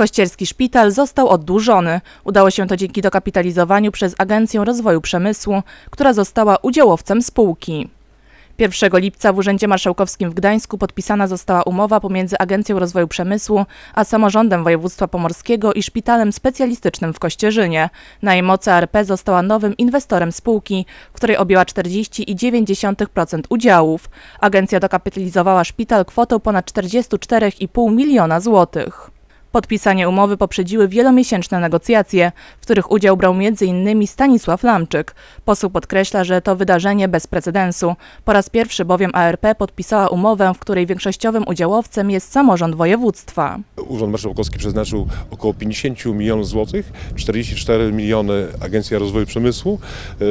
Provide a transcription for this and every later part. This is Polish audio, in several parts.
Kościerski szpital został oddłużony. Udało się to dzięki dokapitalizowaniu przez Agencję Rozwoju Przemysłu, która została udziałowcem spółki. 1 lipca w Urzędzie Marszałkowskim w Gdańsku podpisana została umowa pomiędzy Agencją Rozwoju Przemysłu a samorządem województwa pomorskiego i szpitalem specjalistycznym w Kościerzynie. Na jej mocy ARP została nowym inwestorem spółki, w której objęła 40,9% udziałów. Agencja dokapitalizowała szpital kwotą ponad 44,5 miliona złotych. Podpisanie umowy poprzedziły wielomiesięczne negocjacje, których udział brał m.in. Stanisław Lamczyk. Poseł podkreśla, że to wydarzenie bez precedensu. Po raz pierwszy bowiem ARP podpisała umowę, w której większościowym udziałowcem jest samorząd województwa. Urząd Marszałkowski przeznaczył około 50 milionów złotych, 44 miliony Agencja Rozwoju Przemysłu. E,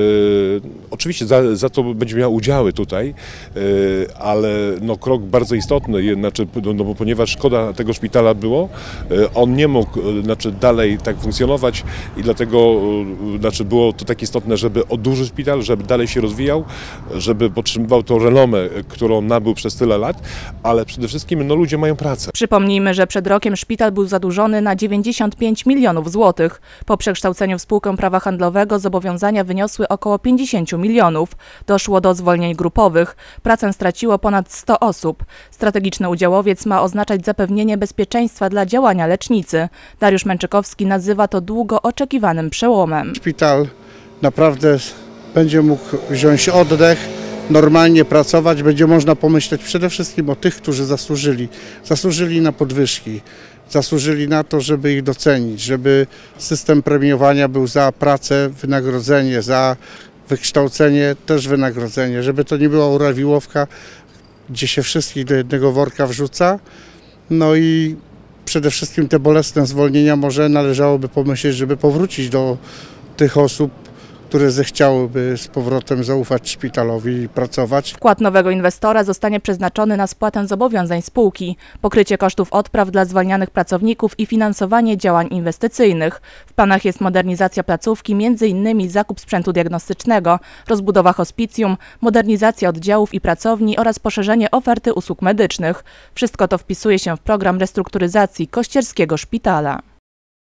oczywiście za, za to będzie miała udziały tutaj, e, ale no, krok bardzo istotny, znaczy, no, bo ponieważ szkoda tego szpitala było, e, on nie mógł znaczy, dalej tak funkcjonować i dlatego e, znaczy, było to tak istotne, żeby oddłużyć szpital, żeby dalej się rozwijał, żeby podtrzymywał tą renomę, e, którą nabył przez tyle lat, ale przede wszystkim no, ludzie mają pracę. Przypomnijmy, że przed rokiem szpital był zadłużony na 95 milionów złotych. Po przekształceniu w spółkę prawa handlowego zobowiązania wyniosły około 50 milionów. Doszło do zwolnień grupowych. Pracę straciło ponad 100 osób. Strategiczny udziałowiec ma oznaczać zapewnienie bezpieczeństwa dla działania lecznicy. Dariusz Męczykowski nazywa to długo oczekiwanym przełomem. Szpital naprawdę będzie mógł wziąć oddech, normalnie pracować, będzie można pomyśleć przede wszystkim o tych, którzy zasłużyli. Zasłużyli na podwyżki, zasłużyli na to, żeby ich docenić, żeby system premiowania był za pracę, wynagrodzenie, za wykształcenie też wynagrodzenie, żeby to nie była urawiłowka, gdzie się wszystkich do jednego worka wrzuca. No i przede wszystkim te bolesne zwolnienia może należałoby pomyśleć, żeby powrócić do tych osób, które zechciałyby z powrotem zaufać szpitalowi i pracować. Wkład nowego inwestora zostanie przeznaczony na spłatę zobowiązań spółki, pokrycie kosztów odpraw dla zwalnianych pracowników i finansowanie działań inwestycyjnych. W planach jest modernizacja placówki, m.in. zakup sprzętu diagnostycznego, rozbudowa hospicjum, modernizacja oddziałów i pracowni oraz poszerzenie oferty usług medycznych. Wszystko to wpisuje się w program restrukturyzacji Kościerskiego Szpitala.